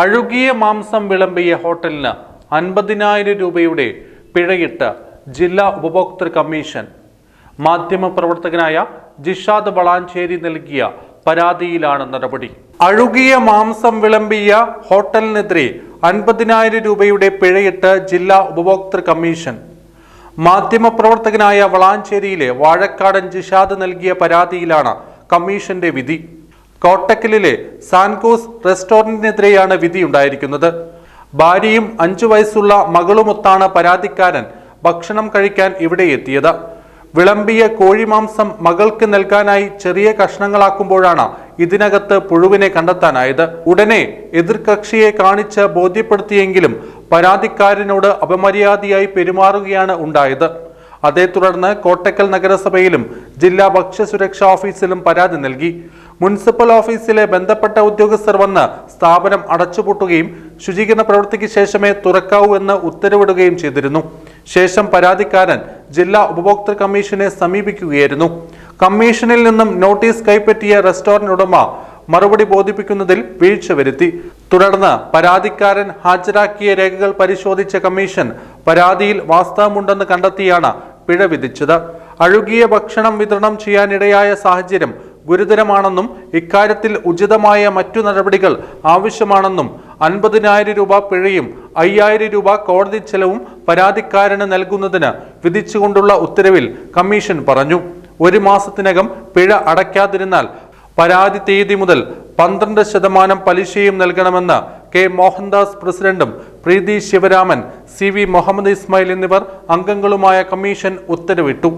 അഴുകിയ മാംസം വിളമ്പിയ ഹോട്ടലിന് അൻപതിനായിരം രൂപയുടെ പിഴയിട്ട് ജില്ലാ ഉപഭോക്തൃ കമ്മീഷൻ. മാധ്യമപ്രവർത്തകനായ ജിഷാദ് വളാഞ്ചേരി നൽകിയ പരാതിയിലാണ് നടപടി. അഴുകിയ മാംസം വിളമ്പിയ ഹോട്ടലിനെതിരെ അൻപതിനായിരം രൂപയുടെ പിഴയിട്ട് ജില്ലാ ഉപഭോക്തൃ കമ്മീഷൻ. മാധ്യമപ്രവർത്തകനായ വളാഞ്ചേരിയിലെ വാഴക്കാടൻ ജിഷാദ് നൽകിയ പരാതിയിലാണ് കമ്മീഷന്റെ വിധി. കോട്ടക്കലിലെ സാൻകോസ് റെസ്റ്റോറന്റിനെതിരെയാണ് വിധിയുണ്ടായിരിക്കുന്നത്. ഭാര്യയും അഞ്ചു വയസ്സുള്ള മകളുമൊത്താണ് പരാതിക്കാരൻ ഭക്ഷണം കഴിക്കാൻ ഇവിടെ എത്തിയത്. വിളമ്പിയ കോഴിമാംസം മകൾക്ക് നൽകാനായി ചെറിയ കഷ്ണങ്ങളാക്കുമ്പോഴാണ് ഇതിനകത്ത് പുഴുവിനെ കണ്ടെത്താനായത്. ഉടനെ എതിർകക്ഷിയെ കാണിച്ച് ബോധ്യപ്പെടുത്തിയെങ്കിലും പരാതിക്കാരനോട് അപമര്യാദയായി പെരുമാറുകയാണ് ഉണ്ടായത്. അതേ തുടർന്ന് കോട്ടക്കൽ നഗരസഭയിലും ജില്ലാ ഭക്ഷ്യസുരക്ഷാ ഓഫീസിലും പരാതി നൽകി. മുനിസിപ്പൽ ഓഫീസിലെ ബന്ധപ്പെട്ട ഉദ്യോഗസ്ഥർ വന്ന് സ്ഥാപനം അടച്ചുപൂട്ടുകയും ശുചീകരണ പ്രവൃത്തിക്ക് ശേഷമേ തുറക്കാവൂ എന്ന് ഉത്തരവിടുകയും ചെയ്തിരുന്നു. ശേഷം പരാതിക്കാരൻ ജില്ലാ ഉപഭോക്തൃ കമ്മീഷനെ സമീപിക്കുകയായിരുന്നു. കമ്മീഷനിൽ നിന്നും നോട്ടീസ് കൈപ്പറ്റിയ റെസ്റ്റോറന്റ് ഉടമ മറുപടി ബോധിപ്പിക്കുന്നതിൽ വീഴ്ച വരുത്തി. തുടർന്ന് പരാതിക്കാരൻ ഹാജരാക്കിയ രേഖകൾ പരിശോധിച്ച കമ്മീഷൻ പരാതിയിൽ വാസ്തവമുണ്ടെന്ന് കണ്ടെത്തിയാണ് പിഴ വിധിച്ചത്. അഴുകിയ ഭക്ഷണം വിതരണം ചെയ്യാനിടയായ സാഹചര്യം ഗുരുതരമാണെന്നും ഇക്കാര്യത്തിൽ ഉചിതമായ മറ്റു നടപടികൾ ആവശ്യമാണെന്നും അൻപതിനായിരം രൂപ പിഴയും അയ്യായിരം രൂപ കോടതി ചെലവും പരാതിക്കാരന് നൽകുന്നതിന് വിധിച്ചുകൊണ്ടുള്ള ഉത്തരവിൽ കമ്മീഷൻ പറഞ്ഞു. ഒരു മാസത്തിനകം പിഴ അടയ്ക്കാതിരുന്നാൽ പരാതി തീയതി മുതൽ പന്ത്രണ്ട് ശതമാനം പലിശയും നൽകണമെന്ന് കെ മോഹൻദാസ് പ്രസിഡന്റും പ്രീതി ശിവരാമൻ സി വി മുഹമ്മദ് ഇസ്മായിൽ എന്നിവർ അംഗങ്ങളുമായ കമ്മീഷൻ ഉത്തരവിട്ടു.